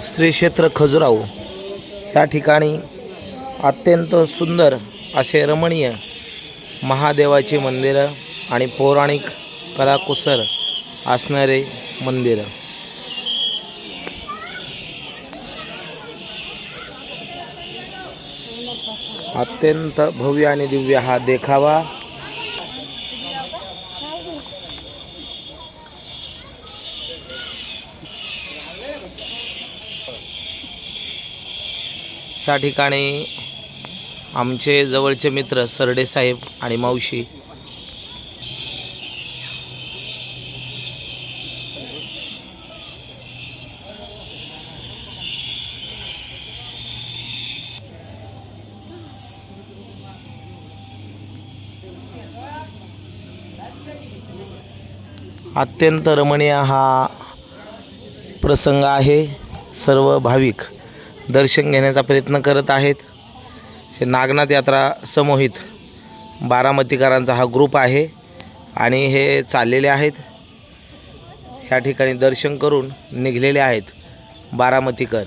श्री क्षेत्र खजुराहो. या ठिकाणी अत्यंत सुंदर असे रमणीय महादेवाचे मंदिरं आणि पौराणिक कलाकुसर असणारे मंदिरं. अत्यंत भव्य आणि दिव्य हा देखावा. त्या ठिकाणी आमचे जवळचे मित्र सरडे साहेब आणि मावशी. अत्यंत रमणीय हा प्रसंग आहे सर्व भाविक. दर्शन घेण्याचा प्रयत्न करत आहेत. हे नागनाथ यात्रा समोहित बारामतीकरांचा हा ग्रुप आहे आणि हे चाललेले आहेत. ह्या ठिकाणी दर्शन करून निघलेले आहेत बारामतीकर.